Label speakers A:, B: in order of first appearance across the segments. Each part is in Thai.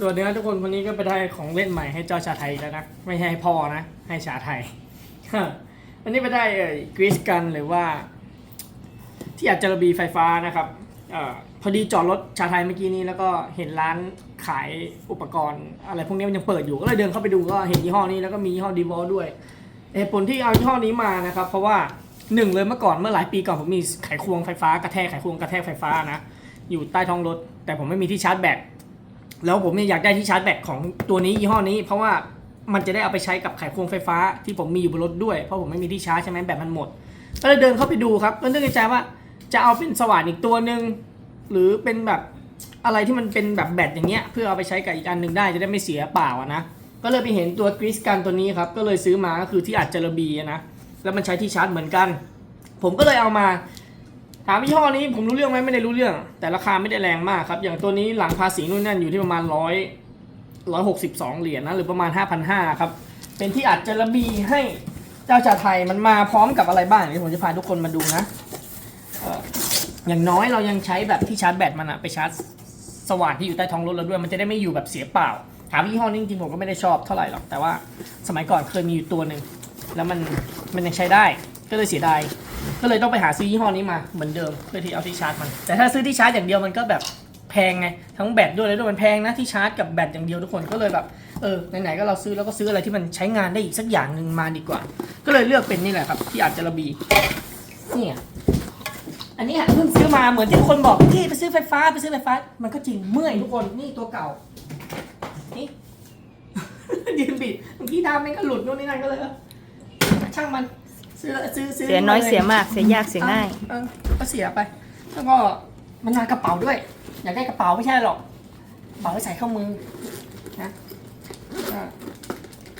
A: ส่วนเนื้อทุกคนคนนี้ก็ไปได้ของเล่นใหม่ให้เจ้าชาไทยแล้วนะ ไม่ใช่ให้พ่อนะ ให้ชาไทยอันนี้ไปได้กรีซกันหรือว่า ที่อาจจะระบีไฟฟ้านะครับออพอดีจอดรถชาไทยเมื่อกี้นี้แล้วก็เห็นร้านขายอุปกรณ์อะไรพวกนี้มันยังเปิดอยู่ก็เลยเดินเข้าไปดูก็เห็นยี่ห้อนี้แล้วก็มียี่ห้อดีวอลด้วยเหตุผลที่เอายี่ห้อนี้มานะครับ เพราะว่าหนึ่งเลยเมื่อก่อนเมื่อหลายปีก่อนผมมีไขควงไฟฟ้ากระแทกไขควงกระแทกไฟฟ้านะอยู่ใต้ท้องรถ แต่ผมไม่มีที่ชาร์จแบต แล้วผมเนี่ยอยากได้ที่ชาร์จแบตของตัวนี้ยี่ห้อนี้ เพราะว่ามันจะได้เอาไปใช้กับไขควงไฟฟ้าที่ผมมีอยู่บนรถด้วย เพราะผมไม่มีที่ชาร์จใช่ไหมแบตมันหมด ก็เลยเดินเข้าไปดูครับก็นึกในใจว่าจะเอาเป็นสว่านอีกตัวหนึ่งหรือเป็นแบบอะไรที่มันเป็นแบบแบตอย่างเงี้ยเพื่อเอาไปใช้กับอีกอันหนึ่งได้จะได้ไม่เสียเปล่าอะนะ ก็เลยไปเห็นตัวกริสกันตัวนี้ครับก็เลยซื้อมาก็คือที่อัดจระบีนะแล้วมันใช้ที่ชาร์จเหมือนกัน ผมก็เลยเอามา ถามยี่ห้อนี้ผมรู้เรื่องไหมไม่ได้รู้เรื่อง แต่ราคาไม่ได้แรงมากครับ อย่างตัวนี้หลังภาษีนู่นนั่นอยู่ที่ประมาณร้อยร้อยหกสิบสองเหรียญนะหรือประมาณห้าพันห้าครับ เป็นที่อัดจระบีให้เจ้าจ่าไทยมันมาพร้อมกับอะไรบ้างเดี๋ยวผมจะพาทุกคนมาดูนะอย่างน้อยเรายังใช้แบบที่ชาร์จแบตมันอะไปชาร์จสว่านที่อยู่ใต้ท้องรถเราด้วย มันจะได้ไม่อยู่แบบเสียเปล่า ถามยี่ห้อนี้จริงๆผมก็ไม่ได้ชอบเท่าไหร่หรอกแต่ว่าสมัยก่อนเคยมีอยู่ตัวหนึ่งแล้วมันมันยังใช้ได้ก็เลยเสียดาย ก็เลยต้องไปหาซื้อยี่ห้อนี้มาเหมือนเดิมเพื่อที่เอาที่ชาร์จมัน แต่ถ้าซื้อที่ชาร์จอย่างเดียวมันก็แบบแพงไงทั้งแบตด้วยเลยด้วยมันแพงนะที่ชาร์จกับแบตอย่างเดียวทุกคนก็เลยแบบเออไหนๆก็เราซื้อแล้วก็ซื้ออะไรที่มันใช้งานได้อีกสักอย่างหนึ่งมาดีกว่า ก็เลยเลือกเป็นนี่แหละครับ ที่อาจจะระบีเนี่ยอันนี้เพิ่งซื้อมาเหมือนที่คนบอกพี่ไปซื้อไฟฟ้าไปซื้อไฟฟ้า มันก็จริงเมื่อยทุกคนนี่ตัวเก่านี่ยืนบิดบางทีดามมันก็หลุดนู่นนี่นั่นก็เลยช่างมัน ซื้อซื้อซื้อ
B: เสียน้อย
A: ล
B: เสียมากเสียยากเสียง่าย
A: เออก็เสียไป แล้วก็มันนานกระเป๋าด้วย อยากได้กระเป๋าไม่ใช่หรอกกระเป๋าไว้ใส่เข้ามือนะเออ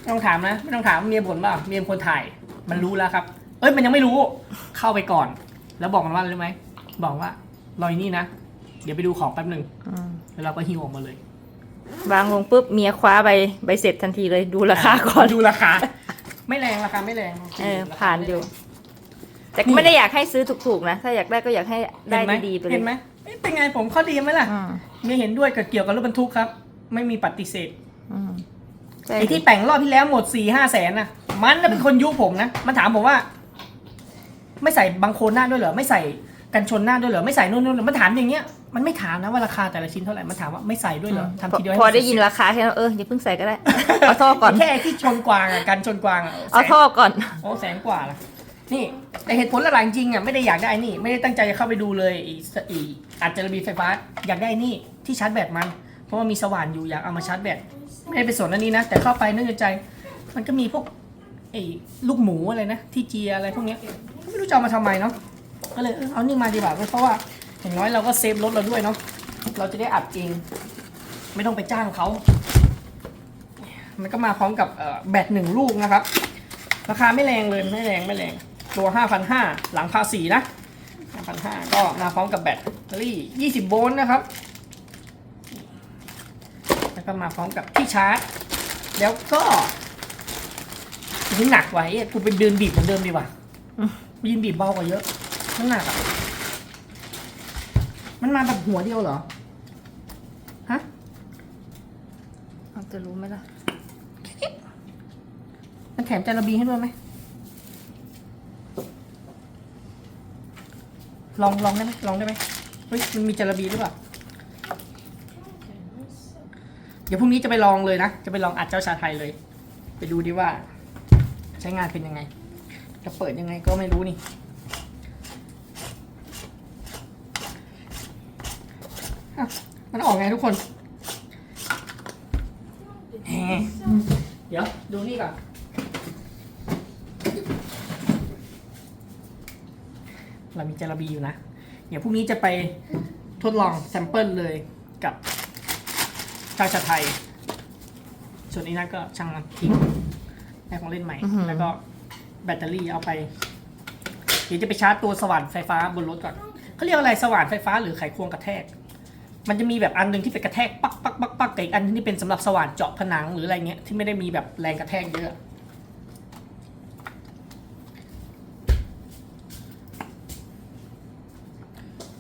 A: ไม่ต้องถามนะไม่ต้องถามเมียบ่นเปล่าเมียเป็นคนถ่าย มันรู้แล้วครับ เอ้ยมันยังไม่รู้ เข้าไปก่อน แล้วบอกมันว่าอะไรรู้ไหมบอกว่ารอยนี่นะเดี๋ยวไปดูของแป๊บหนึ่ง
B: อืม
A: แล้วเราก็หิ้วออกมาเลย
B: วางลงปุ๊บเมียคว้าใบใบเสร็จทันทีเลยดูราคาก่อน
A: ดูราคา ไม่แรงราคาไม่แรง
B: เออ
A: รค
B: ผ่านอยู่ แต่
A: นี่
B: ไม่ได้อยากให้ซื้อถูกๆนะ ถ้าอยากได้ก็อยากให้ได้
A: เห็นหม
B: ดีๆไปเลย
A: เห็นไหมเอ๊ะเป็นไงผมข้อดีไหมล่ะ
B: อืม
A: เมียเห็นด้วยกับเกี่ยวกับรถบรรทุกครับ ไม่มีปฏิเสธ
B: อืมใช่
A: ไอ้ที่แต่งรอบที่แล้วหมดสี่ห้าแสนนะมันน่ะเป็นคนยุผมนะมันถามผมว่า ไม่ใส่บังโคลนหน้าด้วยเหรอไม่ใส่กันชนหน้าด้วยเหรอไม่ใส่นู่นนู่นมันถามอย่างเงี้ย มันไม่ถามนะว่าราคาแต่ละชิ้นเท่าไหร่ มันถามว่าไม่ใส่ด้วยเหรอทำทีเดียวให้
B: พอ
A: มัน
B: ได้ยิน
A: เสร็จ
B: ราคาแค่นั้นเอออย่าเพิ่งใส่ก็ได้ เอาท่อก่อน
A: แค่ที่ชนกวางอะกันชนกวางอะ
B: เอา
A: แสน
B: ท่อก่อน
A: โอ้แสนกว่าละนี่แต่เหตุผลหลักๆจริงๆอะไม่ได้อยากได้นี่ ไม่ได้ตั้งใจจะเข้าไปดูเลยอีอีอาจจะระบีไฟฟ้าอยากได้นี่ที่ชาร์จแบตมัน เพราะว่ามีสว่านอยู่อยากเอามาชาร์จแบตไม่ได้ไปสนอันนี้นะ แต่เข้าไปนึกในใจมันก็มีพวกไอ้ลูกหมูอะไรนะที่เจียอะไรพวกเนี้ยไม่รู้จะเอามาทำไมเนาะก็เลยเออเอานี่มาดีกว่าเพราะว่า อย่างน้อยเราก็เซฟรถเราด้วยเนาะเราจะได้อัดเอง ไม่ต้องไปจ้างเขา มันก็มาพร้อมกับเอ่อแบตหนึ่งลูกนะครับ ราคาไม่แรงเลยไม่แรงไม่แรง ตัว 5,500 หลังภาษีนะ5,500 ก็มาพร้อมกับแบตเตอรี่ 20 โวลต์นะครับแล้วก็มาพร้อมกับที่ชาร์จ แล้วก็นี่หนักไว้อะกูไปเดินบีบเหมือนเดิมดีกว่า
B: อืม
A: ยืนบีบเบากว่าเยอะมันหนักอะ มันมาแบบหัวเดียวเหรอ ฮะ
B: เอาจะรู้ไหมล่ะ
A: มันแถมจาระบีให้ด้วยไหม ลองลองได้ไหมลองได้ไหมเฮ้ยมันมีจาระบีหรือเปล่า เดี๋ยวพรุ่งนี้จะไปลองเลยนะ จะไปลองอัดเจ้าชาไทยเลย ไปดูดิว่า ใช้งานเป็นยังไง จะเปิดยังไงก็ไม่รู้นี่ อะมันออกไงทุกคนแหมเดี๋ยวดูนี่ก่อน เรามีจาระบีอยู่นะ เดี๋ยวพรุ่งนี้จะไปทดลองแซมเปิลเลยกับชาชาไทย ส่วนนี้นั่นก็ช่างมันทิ้งได้ของเล่นใหม่
B: อื้อหือ
A: แล้วก็แบตเตอรี่เอาไป เดี๋ยวจะไปชาร์จตัวสว่านไฟฟ้าบนรถก่อนเขาเรียกอะไรสว่านไฟฟ้าหรือไขควงกระแทก มันจะมีแบบอันหนึ่งที่เป็นกระแทกปักปักปักปักกับอีกอันที่เป็นสำหรับสว่านเจาะผนังหรืออะไรเงี้ยที่ไม่ได้มีแบบแรงกระแทกเยอะ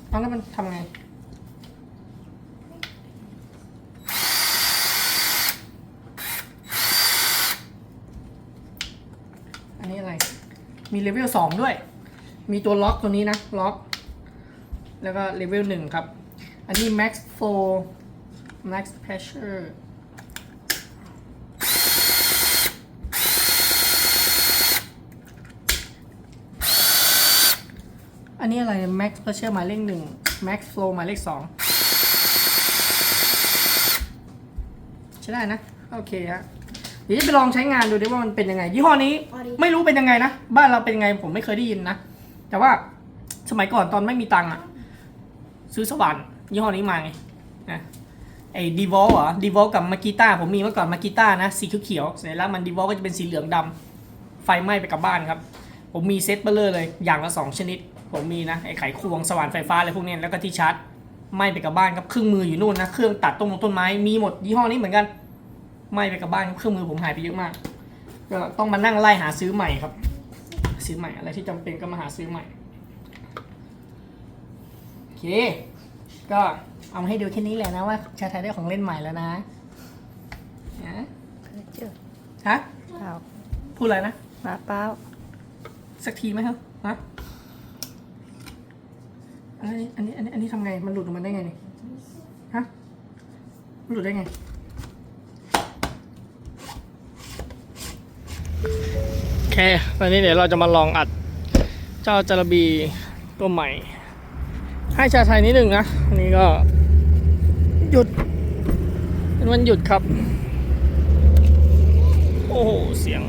A: แล้วมันทำไงอันนี้อะไรมีเลเวลสองด้วย มีตัวล็อกตัวนี้นะ ล็อก แล้วก็เลเวลหนึ่งครับ อันนี้ max flow max pressure อันนี้อะไร max pressure หมายเลขหนึ่ง max flow หมายเลขสองใช่ได้นะ โอเคฮะเดี๋ยวจะไปลองใช้งานดูดิว่ามันเป็นยังไง ยี่ห้อนี้ ไม่รู้เป็นยังไงนะ บ้านเราเป็นยังไงผมไม่เคยได้ยินนะ แต่ว่าสมัยก่อนตอนไม่มีตังค์อะซื้อสว่าน ยี่ห้อนี้มาไงนะไอ้ดีวอลเหรอดีวอลกับมากิต้าผมมีเมื่อก่อนมากิต้านะสีเขียวๆเสร็จแล้วมันดีวอลก็จะเป็นสีเหลืองดำไฟไหม้ไปกับบ้านครับ ผมมีเซ็ตเบลเลอร์เลยอย่างละสองชนิด ผมมีนะไอ้ไขควงสว่านไฟฟ้าอะไรพวกนี้แล้วก็ที่ชาร์จไหม้ไปกับบ้านครับเครื่องมืออยู่นู่นนะเครื่องตัดต้นต้นไม้มีหมดยี่ห้อนี้เหมือนกันไหม้ไปกับบ้านเครื่องมือผมหายไปเยอะมากก็ต้องมานั่งไล่หาซื้อใหม่ครับ ซื้อใหม่อะไรที่จำเป็นก็มาหาซื้อใหม่โอเค ก็เอามาให้ดูแค่นี้แหละนะว่าชาไทยได้ของเล่นใหม่แล้วนะนะ
B: เจอ
A: ฮะ
B: เปล่า
A: พูดอะไรนะ
B: เปล่าเปล่า
A: สักทีไหมครับฮะอันนี้อันนี้อันนี้อันนี้ทำไงมันหลุดออกมาได้ไงนี่ฮะมันหลุดได้ไงโอเคตอนนี้เดี๋ยวเราจะมาลองอัด เจ้าจระบีตัวใหม่ ให้ชาไทยนิดหนึ่งนะอันนี้ก็หยุดเป็นวันหยุดครับ โอ้โห เสียง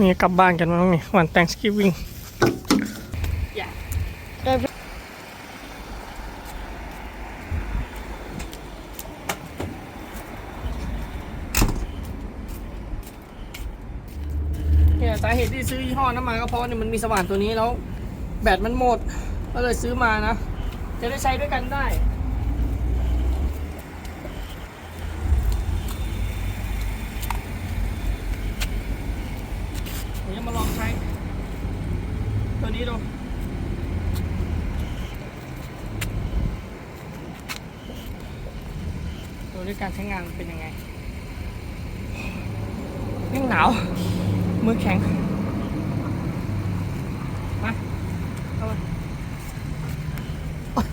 A: นี่กลับบ้านกันมั้งนี่วัน Thanksgiving เนี่ยสาเหตุที่ซื้อยี่ห้อนั้นมาก็เพราะว่าเนี่ยมันมีสว่านตัวนี้แล้ว แบตมันหมด ก็เลยซื้อมานะ จะได้ใช้ด้วยกันได้เดี๋ยวมาลองใช้ ตัวนี้ดูดูด้วยการใช้งานเป็นยังไงยิ่งหนาว มือแข็ง มาเข้ามาโอ๊ย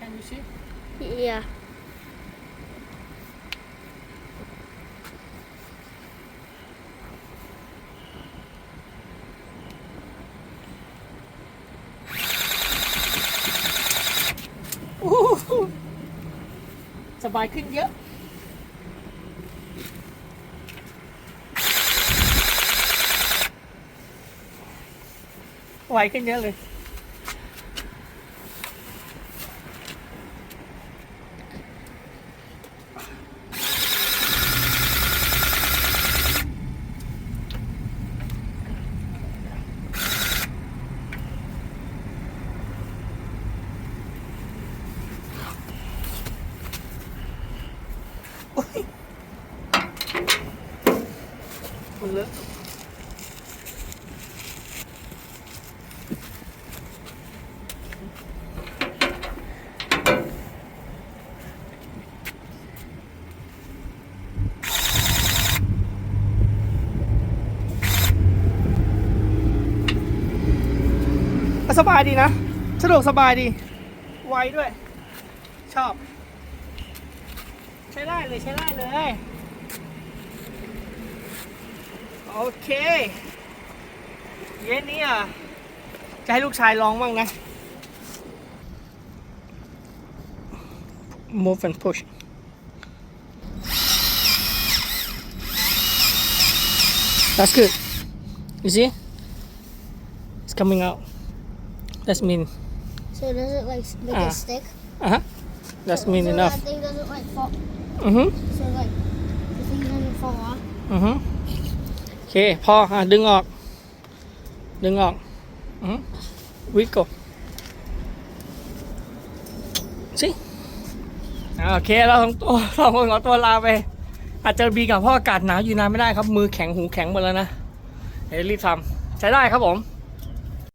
A: Can you see?
C: Yeah.
A: Ooh. สบายขึ้นเยอะ ไหวขึ้นเยอะเลย สบายดีนะ สะดวกสบายดี ไวด้วย ชอบ ใช้ได้เลยใช้ได้เลย โอเค เย็นนี้อะ จะให้ลูกชายลองบ้างนะ move and push that's good you see it's coming out that's mean
C: So does it like make
A: Ah.
C: it stick?
A: uh-huh that's mean
C: so
A: enough
C: that thing doesn't like fall.
A: mm-hmm
C: So like the thing doesn't fall off.
A: อือฮึโอเคพออะดึงออก ดึงออกอือฮึวิกโกสิอ่าโอเคเราสองตัวสองคนขอตัวลาไป อาจจะบีกับเพราะอากาศหนาวอยู่นานไม่ได้ครับ มือแข็งหูแข็งหมดแล้วนะเดี๋ยวรีบทำใช้ได้ครับผม